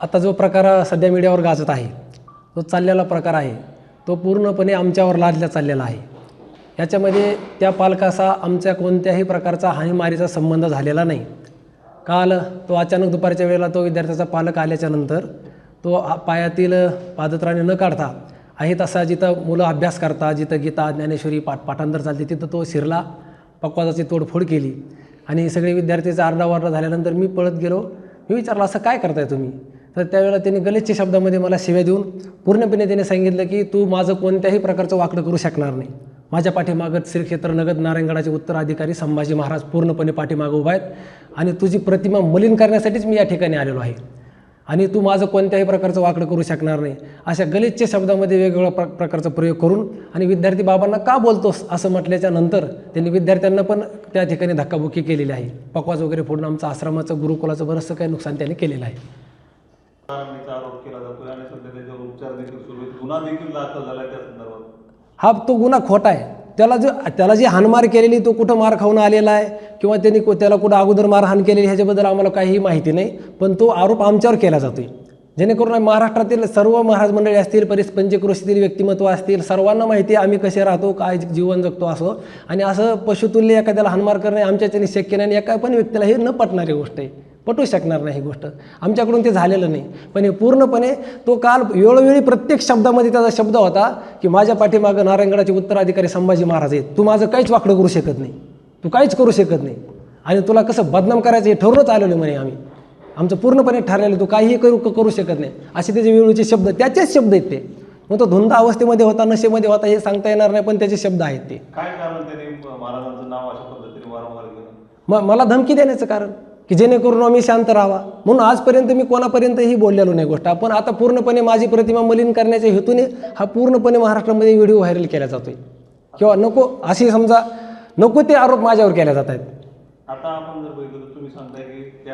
आता जो प्रकार सध्या मीडियावर गाजत आहे तो चाललेला प्रकार आहे तो पूर्णपणे आमच्यावर लादल्या चाललेला आहे. याच्यामध्ये त्या पालकाचा आमच्या कोणत्याही प्रकारचा हानीमारीचा संबंध झालेला नाही. काल तो अचानक दुपारच्या वेळेला तो विद्यार्थ्याचा पालक आल्याच्यानंतर तो पायातील पादत्राणे न काढता आहे तसा जिथं मुलं अभ्यास करतात जिथं गीता ज्ञानेश्वरी पाठ पाठांतर चालते तिथं तो शिरला पक्वाजाची तोडफोड केली. आणि सगळे विद्यार्थ्याचा आरडावारडा झाल्यानंतर मी पळत गेलो. मी विचारलं असं काय करताय तुम्ही? तर त्यावेळेला त्यांनी गलिच्छ शब्दामध्ये मला शिव्या देऊन पूर्णपणे त्याने सांगितलं की तू माझं कोणत्याही प्रकारचं वाकडं करू शकणार नाही. माझ्या पाठीमागत श्रीक्षेत्र नगद नारायणगडाचे उत्तराधिकारी संभाजी महाराज पूर्णपणे पाठीमागं उभा आहेत आणि तुझी प्रतिमा मलिन करण्यासाठीच मी या ठिकाणी आलेलो आहे. आणि तू माझं कोणत्याही प्रकारचं वाकडं करू शकणार नाही. अशा गलिच्छ शब्दामध्ये वेगवेगळ्या प्र प्रकारचा प्रयोग करून आणि विद्यार्थी बाबांना का बोलतोस असं म्हटल्याच्या नंतर त्यांनी विद्यार्थ्यांना पण त्या ठिकाणी धक्काबुक्की केलेली आहे. पकवाज वगैरे फोडून आमचं आश्रमाचं गुरुकुलाचं बरंचसं काही नुकसान त्यांनी केलेलं आहे. आरोप केला आणि सध्या त्याच्यावर उपचार देखील सुरू आहेत. गुन्हा देखील दाखल झाला त्या संदर्भात. हा तो गुन्हा खोटा आहे. त्याला जो त्याला जी हाणमार केलेली तो कुठं मार खाऊन आलेला आहे? किंवा त्यांनी त्याला कुठं अगोदर मारहाण केलेली ह्याच्याबद्दल आम्हाला काहीही माहिती नाही. पण तो आरोप आमच्यावर केला जातोय. जेणेकरून महाराष्ट्रातील सर्व महाराज मंडळी असतील परिस पंचक्रोशीतील व्यक्तिमत्व असतील सर्वांना माहिती आहे आम्ही कसे राहतो काय जीवन जगतो असो. आणि असं पशुतुल्य एखाद्याला हाणमार करणे आमच्याच्याने शक्य नाही आणि एका पण व्यक्तीला हे न पटणारी गोष्ट आहे. पटू शकणार नाही ही गोष्ट. आमच्याकडून ते झालेलं नाही. पण हे पूर्णपणे तो काल वेळोवेळी प्रत्येक शब्दामध्ये त्याचा शब्द होता की माझ्या पाठीमागं नारायणगडाचे उत्तराधिकारी संभाजी महाराज आहेत. तू माझं काहीच वाकडं करू शकत नाही. तू काहीच करू शकत नाही. आणि तुला कसं बदनाम करायचं हे ठरवूनच आलेलो म्हणे आम्ही. आमचं पूर्णपणे ठरलेलं तू काहीही करू करू शकत नाही. असे त्याचे वेळूचे शब्द त्याचेच शब्द आहेत ते. मग तो धुंद अवस्थेमध्ये होता नशेमध्ये होता हे सांगता येणार नाही पण त्याचे शब्द आहेत ते. काय कारण त्यांनी महाराजांचं नाव अशा पद्धतीने वारंवार घेऊन म मला धमकी देण्याचं कारण की जेणेकरून आम्ही शांत राहावा. म्हणून आजपर्यंत मी कोणापर्यंतही बोललेलो नाही गोष्ट. आपण आता पूर्णपणे माझी प्रतिमा मलिन करण्याच्या हेतूने हा पूर्णपणे महाराष्ट्रामध्ये व्हिडिओ व्हायरल केला जातोय. किंवा नको असे समजा नको ते आरोप माझ्यावर केले जात आहेत. आता आपण जर बघितलं तुम्ही सांगताय की